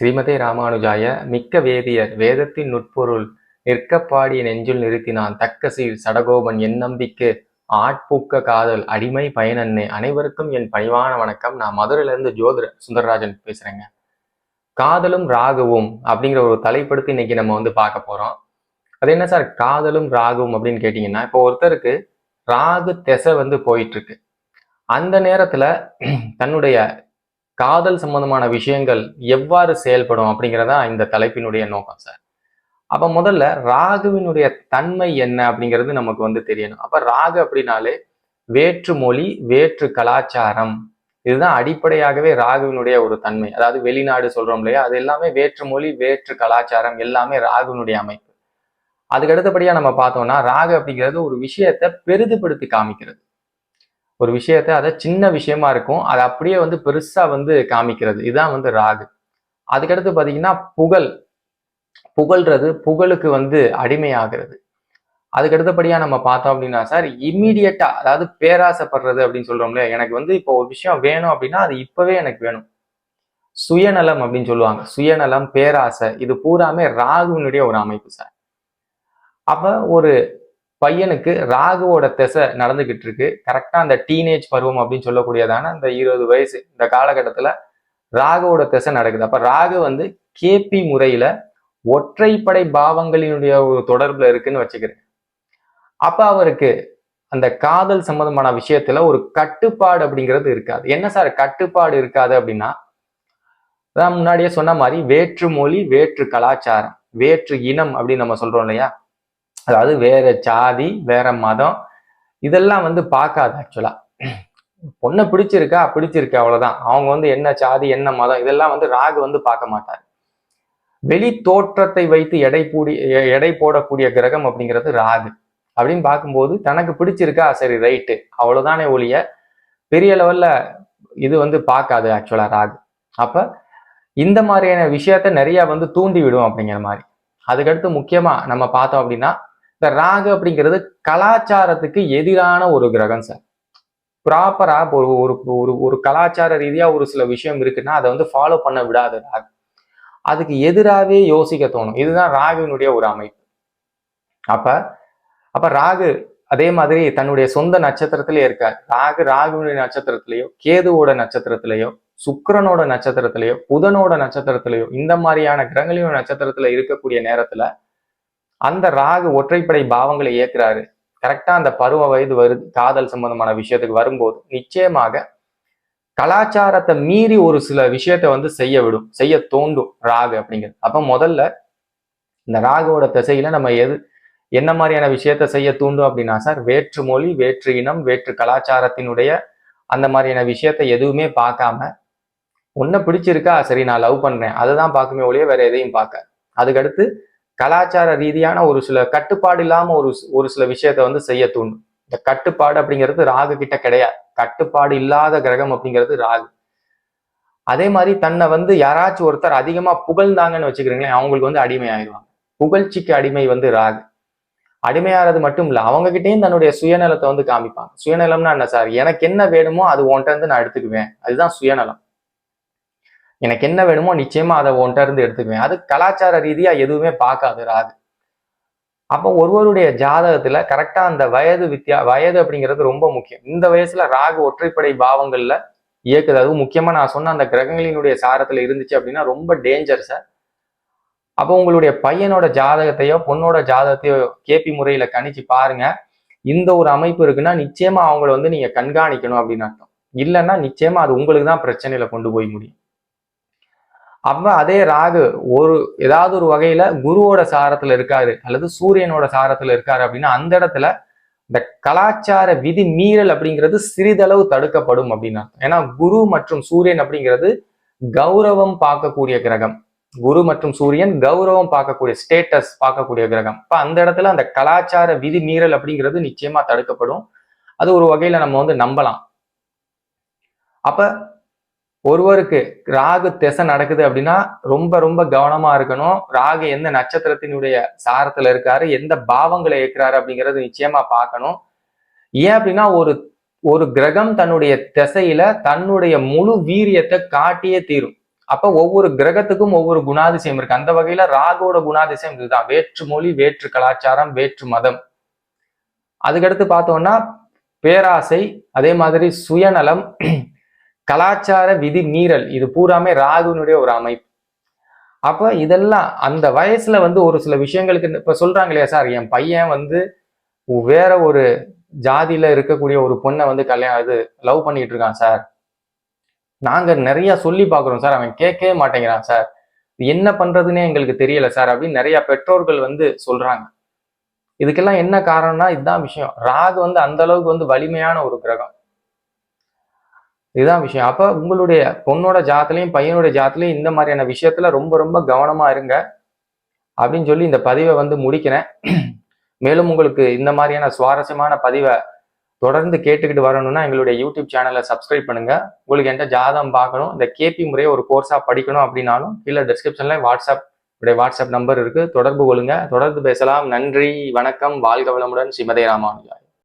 ஸ்ரீமதே ராமானுஜாய மிக்க வேதியர் வேதத்தின் நுட்பொருள் நிற்கப்பாடிய நெஞ்சுள் நிறுத்தினான் தக்கசீர் சடகோபன் என் நம்பிக்கு ஆட்பூக்க காதல் அடிமை பயனன்னே. அனைவருக்கும் என் பணிவான வணக்கம். நான் மதுரையிலேருந்து ஜோதிர சுந்தரராஜன் பேசுறேங்க. காதலும் ராகுவும் அப்படிங்கிற ஒரு தலைப்படுத்தி இன்னைக்கு நம்ம வந்து பார்க்க போறோம். அது என்ன சார்? காதலும் ராகுவும் அப்படின்னு கேட்டீங்கன்னா இப்போ ஒருத்தருக்கு ராகு திசை வந்து போயிட்டு இருக்கு. அந்த நேரத்துல தன்னுடைய காதல் சம்பந்தமான விஷயங்கள் எவ்வாறு செயல்படும் அப்படிங்கிறதா இந்த தலைப்பினுடைய நோக்கம் சார். அப்ப முதல்ல ராகுவினுடைய தன்மை என்ன அப்படிங்கிறது நமக்கு வந்து தெரியணும். அப்ப ராகு அப்படின்னாலே வேற்று மொழி வேற்று கலாச்சாரம். இதுதான் அடிப்படையாகவே ராகுவினுடைய ஒரு தன்மை. அதாவது வெளிநாடு சொல்றோம் இல்லையா அது எல்லாமே வேற்று மொழி வேற்று கலாச்சாரம் எல்லாமே ராகுவினுடைய அமைப்பு. அதுக்கு அடுத்தபடியா நம்ம பார்த்தோம்னா ராகு அப்படிங்கிறது ஒரு விஷயத்தை பெரிதுபடுத்தி காமிக்கிறது. ஒரு விஷயத்த அதை சின்ன விஷயமா இருக்கும். அதை அப்படியே வந்து பெருசா வந்து காமிக்கிறது. இதுதான் வந்து ராகு. அதுக்கடுத்து பார்த்தீங்கன்னா புகழ். புகழ்றது புகழுக்கு வந்து அடிமையாகிறது. அதுக்கு அடுத்தபடியா நம்ம பார்த்தோம் அப்படின்னா சார் இம்மீடியட்டா அதாவது பேராசைப்படுறது அப்படின்னு சொல்றோம்ல எனக்கு வந்து இப்போ ஒரு விஷயம் வேணும் அப்படின்னா அது இப்பவே எனக்கு வேணும். சுயநலம் அப்படின்னு சொல்லுவாங்க. சுயநலம் பேராசை இது பூராமே ராகுவினுடைய ஒரு அமைப்பு சார். அப்ப ஒரு பையனுக்கு ராகுவோட திசை நடந்துகிட்டு இருக்கு கரெக்டா அந்த டீனேஜ் பருவம் அப்படின்னு சொல்லக்கூடியதான அந்த இருபது வயசு இந்த காலகட்டத்துல ராகுவோட திசை நடக்குது. அப்ப ராகு வந்து கேபி முறையில ஒற்றைப்படை பாவங்களினுடைய ஒரு தொடர்புல இருக்குன்னு வச்சுக்கிறேன். அப்ப அவருக்கு அந்த காதல் சம்பந்தமான விஷயத்துல ஒரு கட்டுப்பாடு அப்படிங்கிறது இருக்காது. என்ன சார் கட்டுப்பாடு இருக்காது அப்படின்னா நான் முன்னாடியே சொன்ன மாதிரி வேற்று மொழி வேற்று கலாச்சாரம் வேற்று இனம் அப்படின்னு நம்ம சொல்றோம் இல்லையா? அதாவது வேற சாதி வேற மதம் இதெல்லாம் வந்து பார்க்காது ஆக்சுவலா பொண்ணை பிடிச்சிருக்கா? பிடிச்சிருக்கு அவ்வளவுதான். அவங்க வந்து என்ன சாதி என்ன மதம் இதெல்லாம் வந்து ராகு வந்து பார்க்க மாட்டார். வெளி தோற்றத்தை வைத்து எடை கூடி எடை போடக்கூடிய கிரகம் அப்படிங்கிறது ராகு. அப்படின்னு பார்க்கும்போது தனக்கு பிடிச்சிருக்கா? சரி ரைட்டு அவ்வளவுதானே ஒழிய பெரிய லெவல்ல இது வந்து பார்க்காது ஆக்சுவலா ராகு. அப்ப இந்த மாதிரியான விஷயத்த நிறைய வந்து தூண்டி விடும் அப்படிங்கிற மாதிரி. அதுக்கடுத்து முக்கியமா நம்ம பார்த்தோம் அப்படின்னா இந்த ராகு அப்படிங்கிறது கலாச்சாரத்துக்கு எதிரான ஒரு கிரகம் சார். ப்ராப்பரா ஒரு ஒரு ஒரு ஒரு கலாச்சார ரீதியா ஒரு சில விஷயம் இருக்குன்னா அதை வந்து ஃபாலோ பண்ண விடாது ராகு. அதுக்கு எதிராகவே யோசிக்க தோணும். இதுதான் ராகுவினுடைய ஒரு அமைப்பு. அப்ப அப்ப ராகு அதே மாதிரி தன்னுடைய சொந்த நட்சத்திரத்திலே இருக்கார். ராகு ராகுவினுடைய நட்சத்திரத்திலேயோ கேதுவோட நட்சத்திரத்திலேயோ சுக்கரனோட நட்சத்திரத்திலேயோ புதனோட நட்சத்திரத்திலேயோ இந்த மாதிரியான கிரகங்களின் நட்சத்திரத்துல இருக்கக்கூடிய நேரத்துல அந்த ராகு ஒற்றைப்படை பாவங்களை இயக்குறாரு கரெக்டா அந்த பருவ வயது வருது காதல் சம்பந்தமான விஷயத்துக்கு வரும்போது நிச்சயமாக கலாச்சாரத்தை மீறி ஒரு சில விஷயத்த வந்து செய்ய விடும் செய்ய தோண்டும் ராகு அப்படிங்கிறது. அப்ப முதல்ல இந்த ராகுவோட திசையில நம்ம எது என்ன மாதிரியான விஷயத்த செய்ய தூண்டும் அப்படின்னா சார் வேற்று மொழி வேற்று இனம் வேற்று கலாச்சாரத்தினுடைய அந்த மாதிரியான விஷயத்த எதுவுமே பார்க்காம உன்னை பிடிச்சிருக்கா சரி நான் லவ் பண்றேன் அதை தான் பார்க்குமே ஒழிய வேற எதையும் பார்க்க அதுக்கடுத்து கலாச்சார ரீதியான ஒரு சில கட்டுப்பாடு இல்லாம ஒரு ஒரு சில விஷயத்த வந்து செய்ய தூண்டும். இந்த கட்டுப்பாடு அப்படிங்கிறது ராகு கிட்ட கிடையாது. கட்டுப்பாடு இல்லாத கிரகம் அப்படிங்கிறது ராகு. அதே மாதிரி தன்னை வந்து யாராச்சும் ஒருத்தர் அதிகமா புகழ்ந்தாங்கன்னு வச்சுக்கிறீங்களேன் அவங்களுக்கு வந்து அடிமை ஆயிடுவாங்க புகழ்ச்சிக்கு அடிமை வந்து ராகு. அடிமையாகிறது மட்டும் இல்ல அவங்க கிட்டேயும் தன்னுடைய சுயநலத்தை வந்து காமிப்பாங்க. சுயநலம்னா என்ன சார்? எனக்கு என்ன வேணுமோ அது ஒன்ட்ட இருந்து நான் எடுத்துக்குவேன். அதுதான் சுயநலம். எனக்கு என்ன வேணுமோ நிச்சயமா அதை ஒன்ட்ட இருந்து எடுத்துக்குவேன். அது கலாச்சார ரீதியா எதுவுமே பார்க்காது ராகு அப்போ ஒருவருடைய ஜாதகத்துல கரெக்டா அந்த வயது வித்தியா வயது அப்படிங்கிறது ரொம்ப முக்கியம். இந்த வயசுல ராகு ஒற்றைப்படை பாவங்கள்ல இயக்குது. அதுவும் முக்கியமா நான் சொன்ன அந்த கிரகங்களினுடைய சாரத்துல இருந்துச்சு அப்படின்னா ரொம்ப டேஞ்சர் சார் அப்போ உங்களுடைய பையனோட ஜாதகத்தையோ பொண்ணோட ஜாதகத்தையோ கேபி முறையில கணிச்சு பாருங்க. இந்த ஒரு அமைப்பு இருக்குன்னா நிச்சயமா அவங்கள வந்து நீங்க கண்காணிக்கணும் அப்படின்னு அர்த்தம். இல்லைன்னா நிச்சயமா அது உங்களுக்கு தான் பிரச்சனையில கொண்டு போய் முடியும். அப்ப அதே ராகு ஒரு ஏதாவது ஒரு வகையில குருவோட சாரத்துல இருக்காரு அல்லது சூரியனோட சாரத்துல இருக்காரு அப்படின்னா அந்த இடத்துல இந்த கலாச்சார விதி மீறல் அப்படிங்கிறது சிறிதளவு தடுக்கப்படும் அப்படின்னு அர்த்தம். ஏன்னா குரு மற்றும் சூரியன் அப்படிங்கிறது கௌரவம் பார்க்கக்கூடிய கிரகம். குரு மற்றும் சூரியன் கௌரவம் பார்க்கக்கூடிய ஸ்டேட்டஸ் பார்க்கக்கூடிய கிரகம். இப்போ அந்த இடத்துல அந்த கலாச்சார விதி மீறல் அப்படிங்கிறது நிச்சயமா தடுக்கப்படும். அது ஒரு வகையில நம்ம வந்து நம்பலாம். அப்ப ஒருவருக்கு ராகு திசை நடக்குது அப்படின்னா ரொம்ப ரொம்ப கவனமா இருக்கணும். ராகு எந்த நட்சத்திரத்தினுடைய சாரத்துல இருக்காரு எந்த பாவங்களை ஏற்கிறாரு அப்படிங்கிறது நிச்சயமா பார்க்கணும். ஏன் அப்படின்னா ஒரு ஒரு கிரகம் தன்னுடைய திசையில தன்னுடைய முழு வீரியத்தை காட்டியே தீரும். அப்ப ஒவ்வொரு கிரகத்துக்கும் ஒவ்வொரு குணாதிசயம் இருக்கு. அந்த வகையில ராகுவோட குணாதிசயம் இதுதான். வேற்று மொழி வேற்று கலாச்சாரம் வேற்று மதம். அதுக்கடுத்து பார்த்தோம்னா பேராசை அதே மாதிரி சுயநலம் கலாச்சார விதி மீறல். இது பூராமே ராகுனுடைய ஒரு அமைப்பு. அப்ப இதெல்லாம் அந்த வயசுல வந்து ஒரு சில விஷயங்களுக்கு இப்ப சொல்றாங்க இல்லையா சார் என் பையன் வந்து வேற ஒரு ஜாதியில இருக்கக்கூடிய ஒரு பொண்ணை வந்து கல்யாணம் இது லவ் பண்ணிட்டு இருக்கான் சார். நாங்க நிறைய சொல்லி பார்க்குறோம் சார் அவன் கேட்கவே மாட்டேங்கிறான் சார். என்ன பண்றதுன்னே எங்களுக்கு தெரியல சார் அப்படின்னு நிறைய பெற்றோர்கள் வந்து சொல்றாங்க. இதுக்கெல்லாம் என்ன காரணம்னா இதுதான் விஷயம். ராகு வந்து அந்த அளவுக்கு வந்து வலிமையான ஒரு கிரகம். இதுதான் விஷயம். அப்போ உங்களுடைய பொண்ணோட ஜாத்திலையும் பையனுடைய ஜாத்திலையும் இந்த மாதிரியான விஷயத்துல ரொம்ப ரொம்ப கவனமா இருங்க அப்படின்னு சொல்லி இந்த பதிவை வந்து முடிக்கிறேன். மேலும் உங்களுக்கு இந்த மாதிரியான சுவாரஸ்யமான பதிவை தொடர்ந்து கேட்டுக்கிட்டு வரணும்னா எங்களுடைய யூடியூப் சேனலை சப்ஸ்கிரைப் பண்ணுங்க. உங்களுக்கு என்கிட்ட ஜாதகம் பார்க்கணும் இந்த கேபி முறையை ஒரு கோர்ஸாக படிக்கணும் அப்படின்னாலும் கீழே டிஸ்கிரிப்ஷன்ல வாட்ஸ்அப் உடைய வாட்ஸ்அப் நம்பர் இருக்கு. தொடர்பு கொள்ளுங்க. தொடர்ந்து பேசலாம். நன்றி வணக்கம். வாழ்க வளமுடன். சிமதே ராமானுஜா